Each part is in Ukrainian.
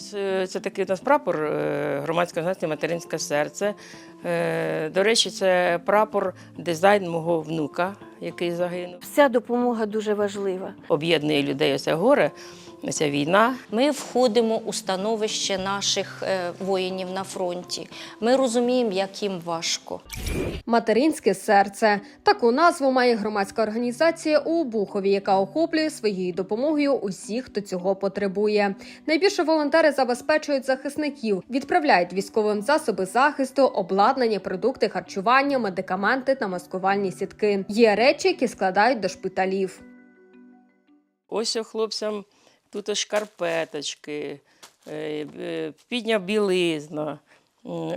Це, такий у нас прапор е, громадської організації Материнське серце. Е, До речі, це прапор дизайн мого внука, який загинув. Вся допомога дуже важлива. Об'єднує людей оце горе, ця війна. Ми входимо у становище наших е, воїнів на фронті. Ми розуміємо, як їм важко. Материнське серце таку назву має громадська організація у Обухові, яка охоплює своєю допомогою усіх, хто цього потребує. Найбільше волонтери забезпечують захисників, відправляють військовим засоби захисту, обладнання, продукти харчування, медикаменти та маскувальні сітки. Є речі, які складають до шпиталів. Ось хлопцям тут шкарпеточки, е, е, підня білизна.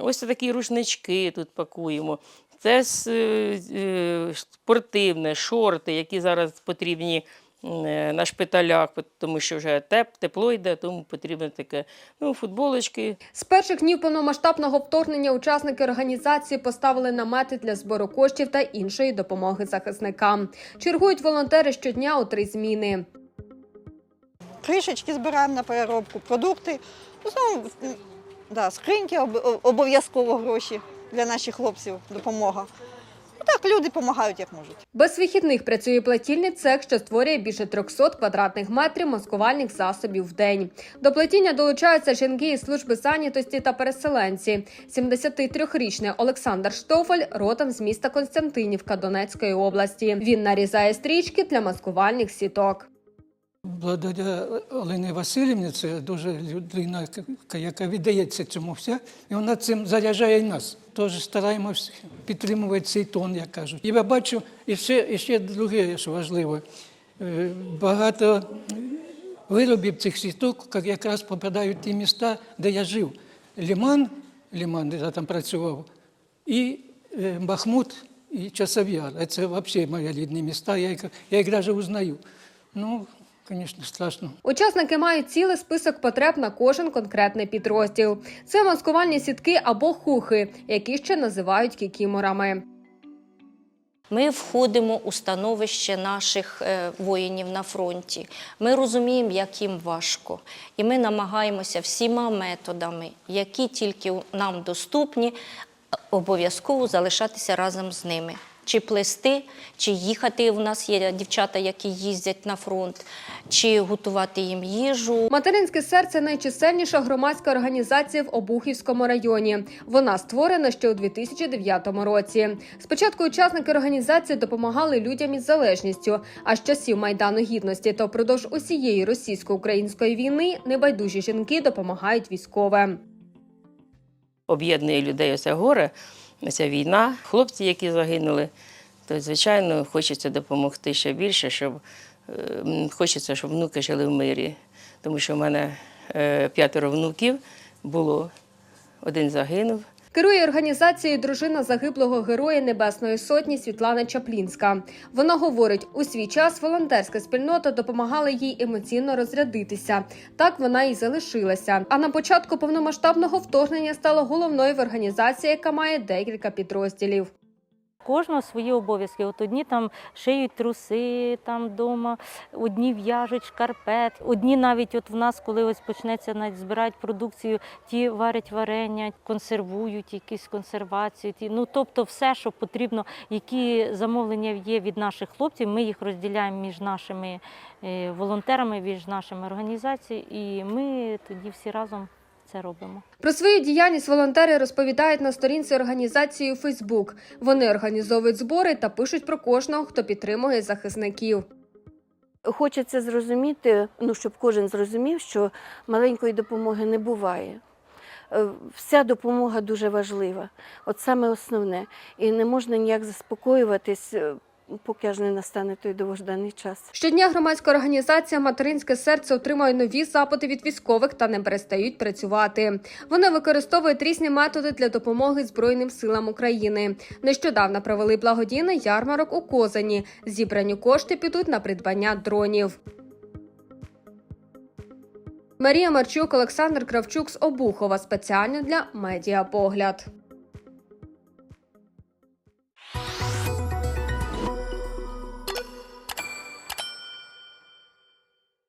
Ось такі рушнички тут пакуємо. Це е, спортивне, шорти, які зараз потрібні на шпиталях, тому що вже теп, тепло йде, тому потрібно таке. Ну, футболочки, З перших днів повномасштабного вторгнення учасники організації поставили намети для збору коштів та іншої допомоги захисникам. Чергують волонтери щодня у три зміни. Кришечки збираємо на переробку, продукти. Ну, знову, да, скриньки об- обов'язково гроші для наших хлопців, допомога. Ну, так, люди допомагають як можуть. Без вихідних працює платільний цех, що створює більше 300 квадратних метрів маскувальних засобів в день. До платіння долучаються жінки із служби зайнятості та переселенці. 73-річний Олександр Штофель родом з міста Константинівка Донецької області. Він нарізає стрічки для маскувальних сіток. Благодаря Олені Васильівні, це дуже людина, яка віддається цьому вся, і вона цим заряджає і нас. Тож стараємось підтримувати цей тон, як кажуть. І я бачу і ще, і ще друге, що важливо. Е, Багато виробів цих сіток якраз попадають в ті міста, де я жив. Ліман, Ліман, де я там працював, і е, Бахмут, і Часов'яр. Це взагалі мої рідні міста, я їх, я їх навіть узнаю. Ну, звісно, страшно. Учасники мають цілий список потреб на кожен конкретний підрозділ. Це маскувальні сітки або хухи, які ще називають кікіморами. Ми входимо у становище наших е, воїнів на фронті. Ми розуміємо, як їм важко. І ми намагаємося всіма методами, які тільки нам доступні, обов'язково залишатися разом з ними. Чи плести, чи їхати. У нас є дівчата, які їздять на фронт, чи готувати їм їжу. Материнське серце найчисельніша громадська організація в Обухівському районі. Вона створена ще у 2009 році. Спочатку учасники організації допомагали людям із залежністю. А з часів майдану гідності та впродовж усієї російсько-української війни небайдужі жінки допомагають військовим. об'єднує людей оце горе, ця війна. Хлопці, які загинули, то, звичайно, хочеться допомогти ще більше, щоб е, хочеться, щоб внуки жили в мирі. Тому що в мене е, п'ятеро внуків було, один загинув. Керує організацією дружина загиблого героя Небесної Сотні Світлана Чаплінська. Вона говорить, у свій час волонтерська спільнота допомагала їй емоційно розрядитися. Так вона і залишилася. А на початку повномасштабного вторгнення стала головною в організації, яка має декілька підрозділів. Кожного свої обов'язки. От одні там шиють труси там вдома, одні в'яжуть шкарпет, одні навіть от в нас, коли ось почнеться навіть збирають продукцію, ті варять варення, консервують якісь консервацію. Ті, ну тобто все, що потрібно, які замовлення є від наших хлопців, ми їх розділяємо між нашими е, волонтерами, між нашими організаціями, і ми тоді всі разом це робимо. Про свою діяльність волонтери розповідають на сторінці організації у Фейсбук. Вони організовують збори та пишуть про кожного, хто підтримує захисників. Хочеться зрозуміти, ну щоб кожен зрозумів, що маленької допомоги не буває. Е, Вся допомога дуже важлива, от саме основне. І не можна ніяк заспокоюватись, е, поки аж не настане той довожданий час. Щодня громадська організація Материнське серце отримує нові запити від військових та не перестають працювати. Вони використовують різні методи для допомоги Збройним силам України. Нещодавно провели благодійний ярмарок у Козані. Зібрані кошти підуть на придбання дронів. Марія Марчук, Олександр Кравчук з Обухова спеціально для Медіапогляд.